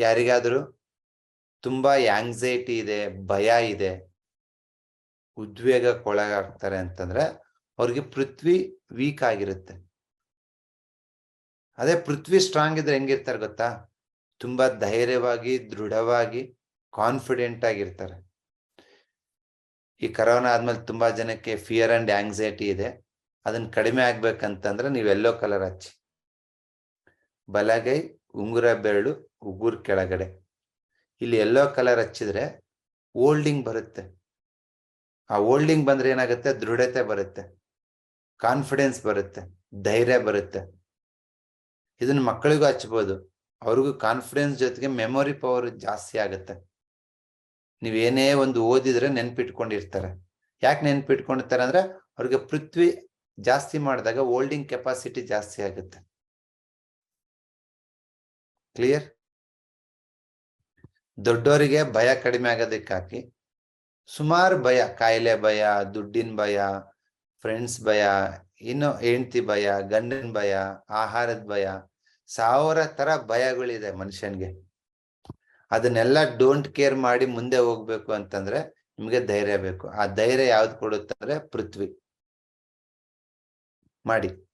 ಯಾರಿಗಾದ್ರೂ ತುಂಬಾ ಆಂಗ್ಸೈಟಿ ಇದೆ, ಭಯ ಇದೆ, ಉದ್ವೇಗಕ್ಕೊಳಗಾಗ್ತಾರೆ ಅಂತಂದ್ರೆ ಅವ್ರಿಗೆ ಪೃಥ್ವಿ ವೀಕ್ ಆಗಿರುತ್ತೆ. ಅದೇ ಪೃಥ್ವಿ ಸ್ಟ್ರಾಂಗ್ ಇದ್ರೆ ಹೆಂಗಿರ್ತಾರೆ ಗೊತ್ತಾ? ತುಂಬಾ ಧೈರ್ಯವಾಗಿ, ದೃಢವಾಗಿ ಕಾನ್ಫಿಡೆಂಟ್ ಆಗಿರ್ತಾರೆ. ಈ ಕರೋನಾ ಆದ್ಮೇಲೆ ತುಂಬಾ ಜನಕ್ಕೆ ಫಿಯರ್ ಅಂಡ್ ಆಂಗ್ಸೈಟಿ ಇದೆ. ಅದನ್ನ ಕಡಿಮೆ ಆಗ್ಬೇಕಂತಂದ್ರೆ ನೀವು ಎಲ್ಲೋ ಕಲರ್ ಹಚ್ಚಿ. ಬಲಗೈ ಉಂಗುರ ಬೆರಳು ಉಗುರ್ ಕೆಳಗಡೆ. ಇಲ್ಲಿ ಎಲ್ಲೋ ಕಲರ್ ಹಚ್ಚಿದ್ರೆ ಓಲ್ಡಿಂಗ್ ಬರುತ್ತೆ. ಆ ಓಲ್ಡಿಂಗ್ ಬಂದ್ರೆ ಏನಾಗುತ್ತೆ? ದೃಢತೆ ಬರುತ್ತೆ. ಕಾನ್ಫಿಡೆನ್ಸ್ ಬರುತ್ತೆ. ಧೈರ್ಯ ಬರುತ್ತೆ. ಇದನ್ನ ಮಕ್ಕಳಿಗೂ ಹಚ್ಬೋದು. ಅವ್ರಿಗೂ ಕಾನ್ಫಿಡೆನ್ಸ್ ಜೊತೆಗೆ ಮೆಮೊರಿ ಪವರ್ ಜಾಸ್ತಿ ಆಗುತ್ತೆ. ನೀವೇನೇ ಒಂದು ಓದಿದ್ರೆ ನೆನ್ಪಿಟ್ಕೊಂಡಿರ್ತಾರೆ. ಯಾಕೆ ನೆನ್ಪಿಟ್ಕೊಂಡಿರ್ತಾರೆ ಅಂದ್ರೆ ಅವ್ರಿಗೆ ಪೃಥ್ವಿ ಜಾಸ್ತಿ ಮಾಡಿದಾಗ ಓಲ್ಡಿಂಗ್ ಕೆಪಾಸಿಟಿ ಜಾಸ್ತಿ ಆಗುತ್ತೆ. ಕ್ಲಿಯರ್ ದೊಡ್ಡವರಿಗೆ ಭಯ ಕಡಿಮೆ ಆಗೋದಕ್ಕಾಕಿ ಸುಮಾರು ಭಯ, ಕಾಯಿಲೆ ಭಯ, ದುಡ್ಡಿನ ಭಯ ಫ್ರೆಂಡ್ಸ್ ಭಯ, ಇನ್ನು ಹೆಂಡ್ತಿ ಭಯ, ಗಂಡನ ಭಯ, ಆಹಾರದ ಭಯ, ಸಾವಿರ ತರ ಭಯಗಳಿದೆ ಮನುಷ್ಯನ್ಗೆ. ಅದನ್ನೆಲ್ಲ ಡೋಂಟ್ ಕೇರ್ ಮಾಡಿ ಮುಂದೆ ಹೋಗ್ಬೇಕು ಅಂತಂದ್ರೆ ನಿಮ್ಗೆ ಧೈರ್ಯ ಬೇಕು. ಆ ಧೈರ್ಯ ಯಾವ್ದು ಕೊಡುತ್ತೆ ಅಂದ್ರೆ ಪೃಥ್ವಿ. ಮಾಡಿ.